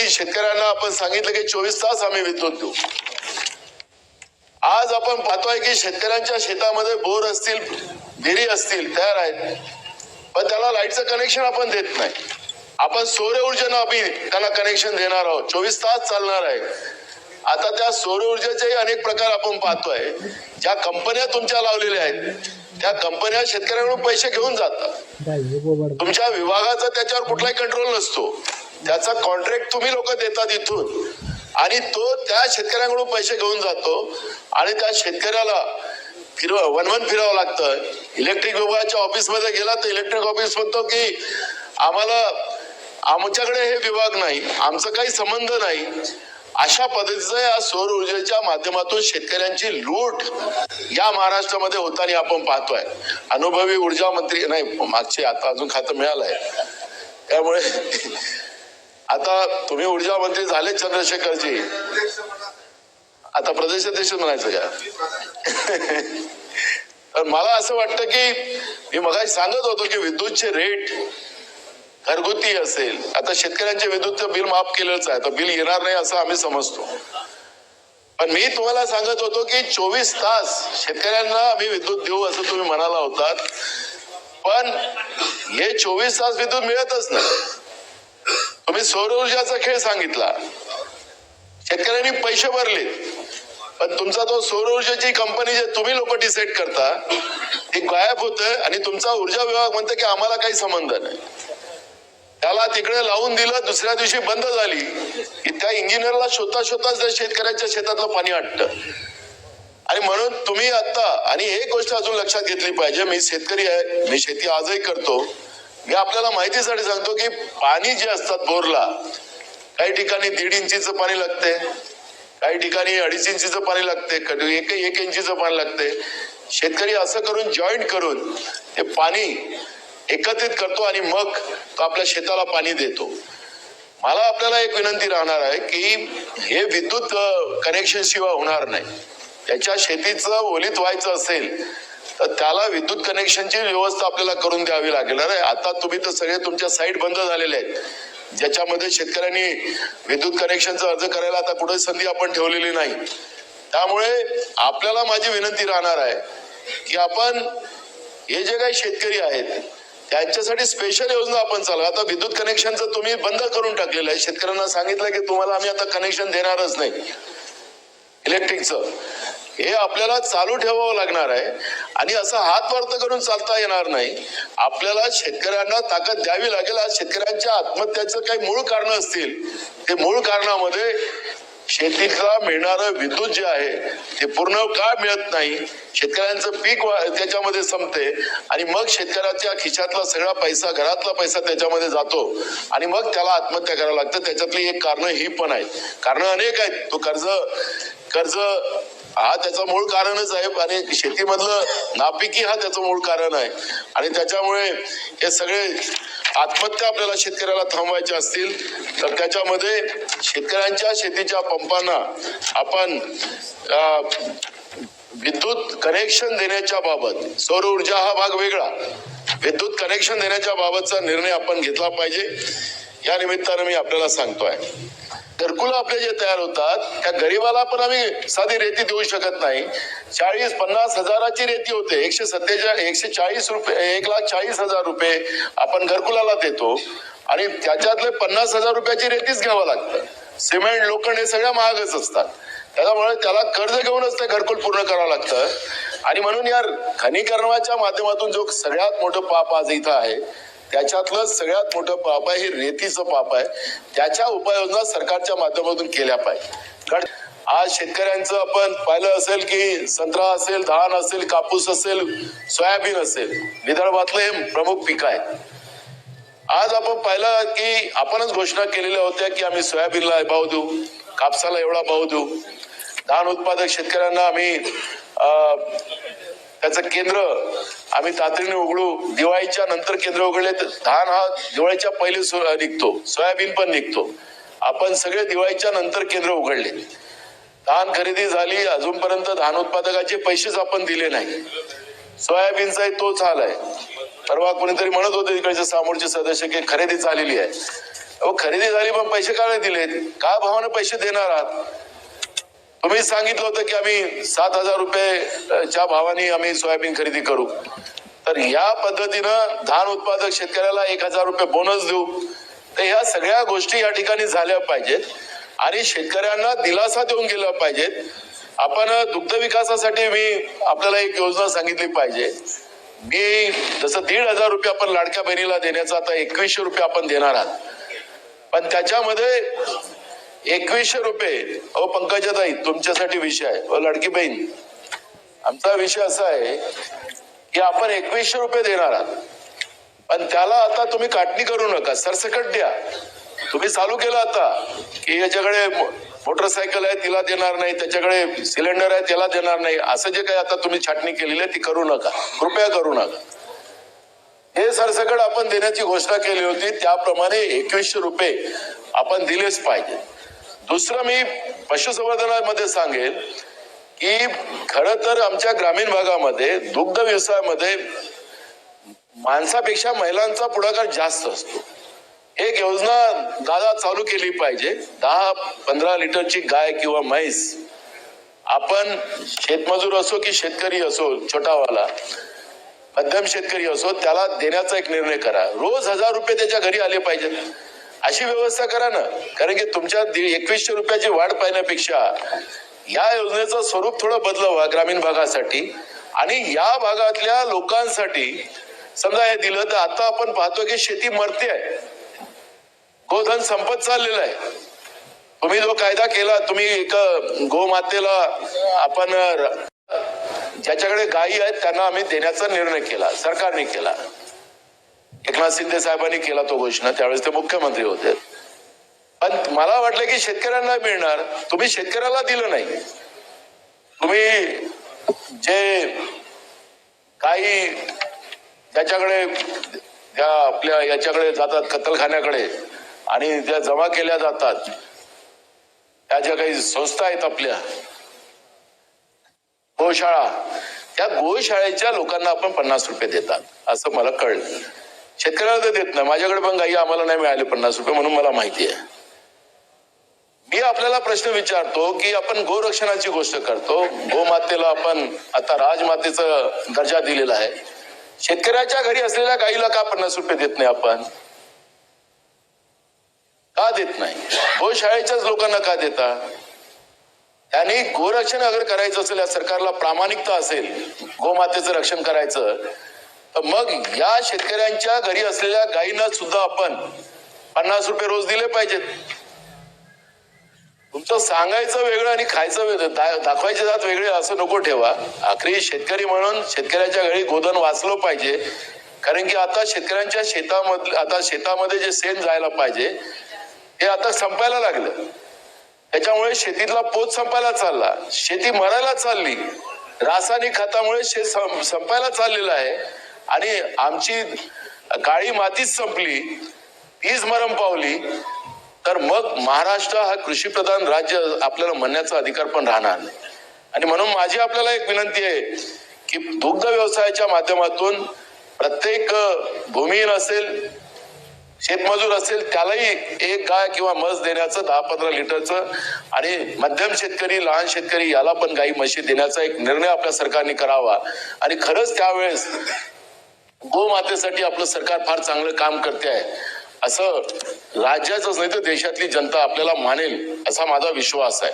की शेतकऱ्यांना आपण सांगितलं की चोवीस तास आम्ही विद्युत देऊ. आज आपण पाहतोय की शेतकऱ्यांच्या शेतामध्ये बोर असतील विहिरी असतील तयार आहेत. पण त्याला लाईटचं कनेक्शन आपण देत नाही. आपण सौर ऊर्जेनं आम्ही त्यांना कनेक्शन देणार आहोत. चोवीस तास चालणार आहे. आता त्या सौर ऊर्जेचे अनेक प्रकार आपण पाहतोय. ज्या कंपन्या तुमच्या लावलेल्या आहेत त्या कंपन्या शेतकऱ्यांकडून पैसे घेऊन जातात. तुमच्या विभागाचा त्याच्यावर कुठलाही कंट्रोल नसतो. त्याचा कॉन्ट्रॅक्ट तुम्ही लोक देतात इथून. आणि तो त्या शेतकऱ्यांकडून पैसे घेऊन जातो. आणि त्या शेतकऱ्याला फिरव वनवन फिरावं लागतं. इलेक्ट्रिक विभागाच्या ऑफिसमध्ये गेला तर इलेक्ट्रिक ऑफिस म्हणतो की आम्हाला आमच्याकडे हे विभाग नाही. आमचा काही संबंध नाही. अशा पद्धतीचं या सौर ऊर्जेच्या माध्यमातून शेतकऱ्यांची लूट या महाराष्ट्रामध्ये होताना आपण पाहतोय. अनुभवी ऊर्जा मंत्री नाही मागचे आता अजून खातं मिळालंय. त्यामुळे आता तुम्ही ऊर्जा मंत्री झाले चंद्रशेखरजी. आता प्रदेश अध्यक्ष म्हणायचं का? तर मला असं वाटतं की मी मग सांगत होतो की विद्युतचे रेट घरगुती असेल. आता शेतकऱ्यांचे विद्युतचं बिल माफ केलंच आहे तर बिल येणार नाही असं आम्ही समजतो. पण मी तुम्हाला सांगत होतो की चोवीस तास शेतकऱ्यांना आम्ही विद्युत देऊ असं तुम्ही म्हणाला होतात. पण हे चोवीस तास विद्युत मिळतच नाही. तुम्ही सौर ऊर्जाचा खेळ सांगितला. शेतकऱ्यांनी पैसे भरले. पण तुमचा तो सौर ऊर्जेची कंपनी जे तुम्ही लोक डिसाईड करता ती गायब होत आणि तुमचा ऊर्जा विभाग म्हणतो की आम्हाला काही संबंध नाही. त्याला तिकडे लावून दिलं दुसऱ्या दिवशी बंद झाली. की त्या इंजिनियरला शोधता शोधताच त्या शेतकऱ्यांच्या शेतातलं पाणी आटत. आणि म्हणून तुम्ही आता आणि एक गोष्ट अजून लक्षात घेतली पाहिजे मी शेतकरी आहे मी शेती आजही करतो. मी आपल्याला माहितीसाठी सांगतो की पाणी जे असतात बोरला काही ठिकाणी दीड इंचीचं पाणी लागते काही ठिकाणी अडीच इंचीचं पाणी लागते कधी एक एक इंचीचं पाणी लागते शेतकरी असं करून जॉईंट करून ते पाणी एकत्रित करतो आणि मग तो आपल्या शेताला पाणी देतो. मला आपल्याला एक विनंती राहणार आहे की हे विद्युत कनेक्शन शिवाय होणार नाही. त्याच्या शेतीचं ओलीत व्हायचं असेल तर त्याला विद्युत कनेक्शनची व्यवस्था आपल्याला करून द्यावी लागेल. अरे आता तुम्ही तर सगळे तुमच्या साईट बंद झालेले आहेत. ज्याच्यामध्ये शेतकऱ्यांनी विद्युत कनेक्शनचा अर्ज करायला आता कुठे संधी आपण ठेवलेली नाही. त्यामुळे आपल्याला माझी विनंती राहणार आहे की आपण हे जे काही शेतकरी आहेत त्यांच्यासाठी स्पेशल योजना आपण चालू आता विद्युत कनेक्शनचं तुम्ही बंद करून टाकलेलं आहे. शेतकऱ्यांना सांगितलं की तुम्हाला आम्ही आता कनेक्शन देणारच नाही. इलेक्ट्रिकचं हे आपल्याला चालू ठेवावं लागणार आहे आणि असं हात करून चालता येणार नाही. आपल्याला शेतकऱ्यांना ताकद द्यावी लागेल. आज शेतकऱ्यांच्या आत्महत्याचं काही मूळ कारण असतील ते मूळ कारणामध्ये शेतीला मिळणारं विद्युत जे आहे ते पूर्ण का मिळत नाही? शेतकऱ्यांचं पीक वा- त्याच्यामध्ये संपते आणि मग शेतकऱ्याच्या खिशातला सगळा पैसा घरातला पैसा त्याच्यामध्ये जातो आणि मग त्याला आत्महत्या करावं लागतं. त्याच्यातली एक कारण ही पण आहेत. कारण अनेक आहेत. तो कर्ज कर्ज हा त्याचं मूळ कारणच आहे. आणि शेतीमधलं नापिकी हा त्याचं मूळ कारण आहे. आणि त्याच्यामुळे हे सगळे आत्महत्या आपल्याला शेतकऱ्याला थांबवायच्या असतील तर त्याच्यामध्ये शेतकऱ्यांच्या शेतीच्या पंपांना आपण विद्युत कनेक्शन देण्याच्या बाबत सौर ऊर्जा हा भाग वेगळा. विद्युत कनेक्शन देण्याच्या बाबतचा निर्णय आपण घेतला पाहिजे. या निमित्तानं मी आपल्याला सांगतोय. घरकुलं आपले जे तयार होतात त्या गरीबाला पण आम्ही साधी रेती देऊ शकत नाही. चाळीस पन्नास हजाराची रेती होते एकशे सत्तेचाळीस एकशे चाळीस रुपये एक लाख चाळीस हजार रुपये आपण घरकुलाला देतो. आणि त्याच्यातले पन्नास हजार रुपयाची रेतीच घ्यावं लागतं. सिमेंट लोखंड हे सगळ्या महागच असतात. त्याच्यामुळे त्याला कर्ज घेऊनच ते घरकुल पूर्ण करावं लागतं. आणि म्हणून या खनिकर्माच्या माध्यमातून जो सगळ्यात मोठं पाप आज इथं आहे त्याच्यातलं सगळ्यात मोठं पाप आहे हे रेतीचं पाप आहे. त्याच्या उपाययोजना सरकारच्या माध्यमातून केल्या पाहिजे. कारण आज शेतकऱ्यांचं आपण पाहिलं असेल की संत्रा असेल धान असेल कापूस असेल सोयाबीन असेल विदर्भातलं हे प्रमुख पीक आहे आज आपण पाहिलं की आपणच घोषणा केलेल्या होत्या की आम्ही सोयाबीनला भाव देऊ कापसाला एवढा भाव देऊ. धान उत्पादक शेतकऱ्यांना आम्ही अं, त्याचं केंद्र आम्ही तातडीने उघडू. दिवाळीच्या नंतर केंद्र उघडले तर धान हा दिवाळीच्या पहिले सो- निघतो. सोयाबीन पण निघतो. आपण सगळे दिवाळीच्या नंतर केंद्र उघडले. धान खरेदी झाली अजूनपर्यंत धान उत्पादकाचे पैसेच आपण दिले नाही. सोयाबीनचाही तोच हाल आहे. परवा कोणीतरी म्हणत होते तिकडचे सामोरचे सदस्य की खरेदी झालेली आहे. अहो खरेदी झाली पण पैसे का नाही दिलेत? का भावाने पैसे देणार आहात? तुम्ही सांगितलं होतं की आम्ही सात हजार रुपयेच्या भावाने आम्ही सोयाबीन खरेदी करू. तर ह्या पद्धतीनं धान उत्पादक शेतकऱ्याला एक हजार रुपये बोनस देऊ. तर ह्या सगळ्या गोष्टी या ठिकाणी झाल्या पाहिजेत आणि शेतकऱ्यांना दिलासा देऊन गेला पाहिजेत. आपण दुग्ध विकासासाठी मी आपल्याला एक योजना सांगितली पाहिजे. मी जसं दीड हजार रुपये आपण लाडक्या बहिणीला देण्याचा आता एकवीसशे रुपये आपण देणार आहात. पण त्याच्यामध्ये एकवीसशे रुपये. अहो पंकजाताई तुमच्यासाठी विषय आहे. अहो लाडकी बहीण आमचा विषय असा आहे की आपण एकवीसशे रुपये देणार आहात. पण त्याला आता तुम्ही काटणी करू नका. सरसकट द्या. तुम्ही चालू केलं आता की याच्याकडे मोटरसायकल आहे तिला देणार नाही. त्याच्याकडे सिलेंडर आहे त्याला देणार नाही. असं जे काही आता तुम्ही छाटणी केलेली आहे ती करू नका. कृपया करू नका. हे सरसकट आपण देण्याची घोषणा केली होती. त्याप्रमाणे एकवीसशे रुपये आपण दिलेच पाहिजे. दुसरं मी पशुसंवर्धनामध्ये सांगेल की खर तर आमच्या ग्रामीण भागामध्ये दुग्ध व्यवसायामध्ये माणसापेक्षा महिलांचा पुढाकार जास्त असतो. एक योजना दादा चालू केली पाहिजे. दहा पंधरा लिटरची गाय किंवा म्हैस आपण शेतमजूर असो की शेतकरी असो छोटावाला मध्यम शेतकरी असो त्याला देण्याचा एक निर्णय करा. रोज हजार रुपये त्याच्या घरी आले पाहिजेत. अशी व्यवस्था करा ना. कारण की तुमच्या एकवीसशे रुपयाची वाढ पाहण्यापेक्षा या योजनेचं स्वरूप थोडं बदलावं ग्रामीण भागासाठी. आणि या भागातल्या लोकांसाठी समजा हे दिलं तर आता आपण पाहतो की शेती मरते आहे. गोधन संपत चाललेलं आहे. तुम्ही जो कायदा केला तुम्ही एक गोमातेला आपण ज्याच्याकडे गायी आहेत त्यांना आम्ही देण्याचा निर्णय केला सरकारने केला. एकनाथ शिंदे साहेबांनी केला तो घोषणा त्यावेळेस ते मुख्यमंत्री होते. पण मला वाटलं की शेतकऱ्यांना मिळणार तुम्ही शेतकऱ्याला दिलं नाही. तुम्ही जे काही त्याच्याकडे त्या आपल्या याच्याकडे जातात कत्तलखान्याकडे आणि त्या जमा केल्या जातात त्या ज्या काही संस्था आहेत आपल्या गोशाळा त्या गोशाळेच्या लोकांना आपण पन्नास रुपये देतात असं मला कळलं. शेतकऱ्याला तर देत नाही. माझ्याकडे पण गाई आम्हाला नाही मिळाले पन्नास रुपये म्हणून मला माहिती आहे. मी आपल्याला प्रश्न विचारतो की आपण गोरक्षणाची गोष्ट करतो. गोमातेला आपण आता राजमातेचा दर्जा दिलेला आहे. शेतकऱ्याच्या घरी असलेल्या गाईला का पन्नास रुपये देत नाही आपण? का देत नाही? गोशाळेच्याच लोकांना का देता? त्यांनी गोरक्षण अगर करायचं असेल या सरकारला प्रामाणिकता असेल गोमातेचं रक्षण करायचं तर मग या शेतकऱ्यांच्या घरी असलेल्या गायींना सुद्धा आपण पन्नास रुपये रोज दिले पाहिजेत. तुमचं सांगायचं वेगळं आणि खायचं वेगळं दाखवायचे जात वेगळे असं नको ठेवा. आखरी शेतकरी म्हणून शेतकऱ्याच्या घरी गोधन वाचलं पाहिजे. कारण की आता शेतकऱ्यांच्या शेतामधले आता शेतामध्ये जे सेन जायला पाहिजे हे आता संपायला लागलं. त्याच्यामुळे शेतीतला पोत संपायला चालला. शेती मरायला चालली. रासायनिक खतामुळे शेत संपायला चाललेलं आहे. आणि आमची काळी मातीच संपली तीच मरम पावली तर मग महाराष्ट्र हा कृषीप्रधान राज्य आपल्याला म्हणण्याचा अधिकार पण राहणार नाही. आणि म्हणून माझी आपल्याला एक विनंती आहे की दुग्ध व्यवसायाच्या माध्यमातून प्रत्येक भूमिहीन असेल शेतमजूर असेल त्यालाही एक गाय किंवा म्हस देण्याचं दहा पंधरा लिटरचं आणि मध्यम शेतकरी लहान शेतकरी याला पण गाई म्हशी देण्याचा एक निर्णय आपल्या सरकारने करावा. आणि खरंच त्यावेळेस गोमातेसाठी आपलं सरकार फार चांगलं काम करते आहे. असं राज्याचंच नाही तर देशातली जनता आपल्याला मानेल असा माझा विश्वास आहे.